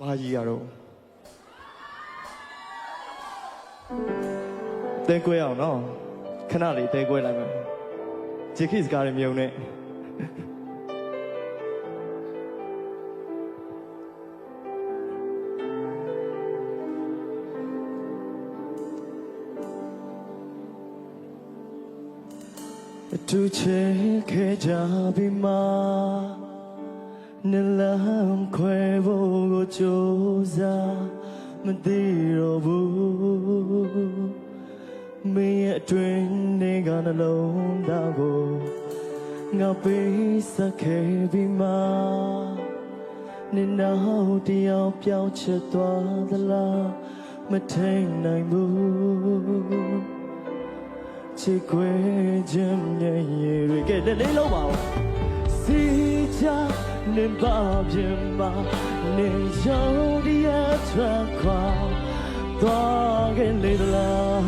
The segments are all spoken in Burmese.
ဘာကြီးရတော့တဲကွဲအောင်နော်ခဏလေးတဲကွဲလိုက်မယ်ဂျီခိစကားရမြုံနဲ့အတူချေခဲ့ကြပြီမှာ နလမ်းခွဲဖို့ကိုကြိုးစားမသိတော့ဘူးမင်းရဲ့အတွင်းနေကနှလုံးသားကိုငါပေးစခဲ့ပြီမှာနေနောက်တယောက်ပြောင်းချစ်သွားသလားမထိန်နိုင်ဘူးချစ်ခွေခြင်းရဲ့ရေတွေကလည်းလေးလုံးပါဦးစီချ နေပါပြင်မှာနေရောင်ဒီရထွက်ခွာသွားခဲ့လေလား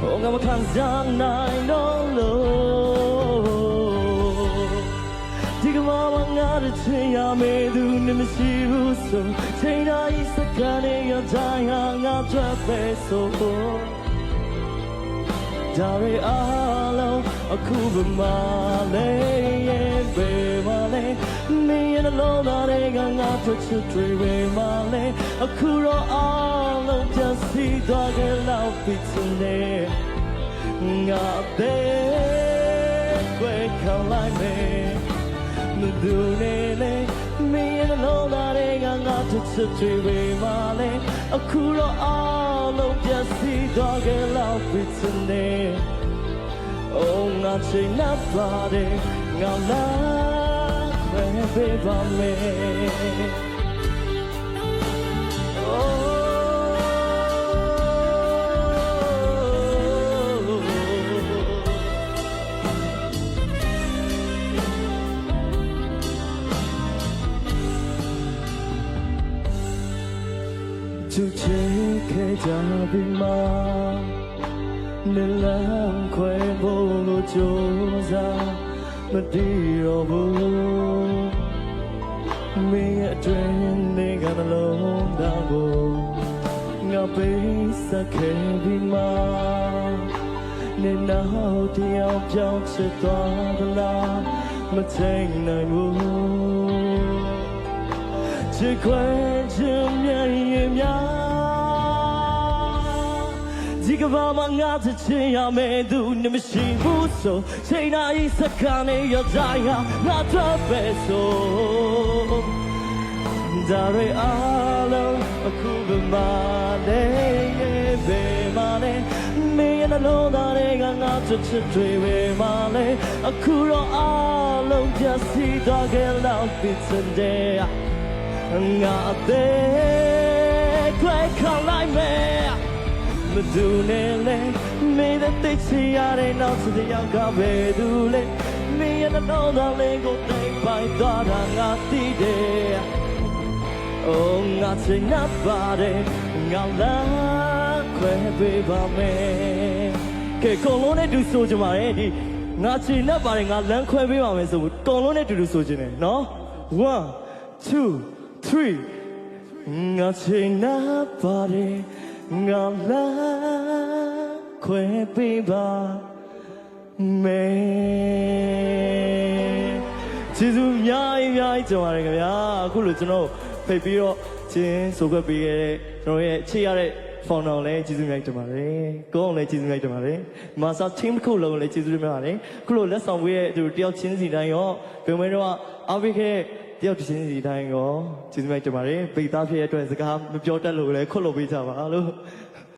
ဟောငါမခံစားနိုင်တော့လို့ဒီကမ္ဘာမှာငါတို့ချင်ရမယ်သူနဲ့မရှိဘူးဆိုချိန်တိုင်းစကားနဲ့ရတိုင်းဟာငါထွက်ပဲဆိုဒါရီအားလုံးအခုဘယ်မှာလဲ ရဲ့ဘယ်မှာလဲမင်းရဲ့နှလုံးသားတွေကငါတို့ချစ်တွေပဲမှာလဲအခုတော့အားလုံးပြန်စီသွားကြလောက်ပြီစနေငါတဲ့ခွဲခေါ်လိုက်မယ်မသူနေလေမင်းရဲ့နှလုံးသားတွေကငါတို့ချစ်တွေပဲမှာလဲအခုတော့အားလုံးပြန်စီသွားကြလောက်ပြီစနေ Oh, not say not body, not love, baby, me. Oh. To take it up in my နလန်းခွဲဖို့ကိုကြိုးစားမတည်တော့ဘူးမင်းရဲ့အတွင်းနေကနှလုံးသားကိုငါပေးစခဲ့ပြီးမှနေနောက်တယောက်ပြောင်းချစ်သွားသလားမချိန်နိုင်ဘူးချစ်ခွဲခြင်းမြင်ရင် ဒီကဘာမှာငါချစ်ချင်ရမယ်သူနဲ့မရှိဘူးဆိုချိန်တိုင်းစကားနဲ့ရတိုင်းဟာငါတော့ပဲဆိုဒါရီအားလုံးအခုဘယ်မှာလဲဘယ်မှာလဲမင်းရဲ့နှလုံးသားတွေကငါချစ်ချစ်တွေပဲမှာလဲအခုတော့အားလုံးပြတ်စီသွားခဲ့လောက်ပြီစတဲ့ငါအသေး မသူနဲ့လဲမင်းတဲ့သိချင်ရတဲ့နောက်စတဲ့ရောက်ကပဲသူလဲမင်းရဲ့နှလုံးသားလေးကိုတိတ်ပိုင်သွားတာငါသိတယ် Oh ငါချင်နာပါတယ်ငါလာခွဲပေးပါမယ်ကဲကုန်လုံးနဲ့တူဆိုကြပါရဲ့ဒီငါချင်နာပါတယ်ငါလမ်းခွဲပေးပါမယ်ဆိုကုန်လုံးနဲ့တူတူဆိုချင်တယ်နော်1 2 3ငါချင်နာပါတယ် ငါလာခွဲပေးပါမယ်ကျေးဇူးအများကြီးအများကြီးကြပါရခင်ဗျာအခုလိုကျွန်တော်ဖိတ်ပြီးတော့ချင်းဆိုခွက်ပေးခဲ့တဲ့ကျွန်တော်ရဲ့ချစ်ရတဲ့ဖောင်တော်လည်းကျေးဇူးများကြီးတင်ပါတယ်ကိုအောင်လည်းကျေးဇူးများကြီးတင်ပါတယ်မာစာ team တစ်ခုလုံးလည်းကျေးဇူးတင်ပါတယ်အခုလိုလက်ဆောင်ပေးတဲ့သူတယောက်ချင်းစီတိုင်းရောဘယ်မဲတော့အားပေးခဲ့တဲ့ တယောက်တစ်ချင်းစီတိုင်းရောကျေးဇူးများကြီးတင်ပါတယ်ပိတ်သားဖြစ်တဲ့အတွက်စကားမပြောတတ်လို့လည်းခွတ်လို့ပေးကြပါလို့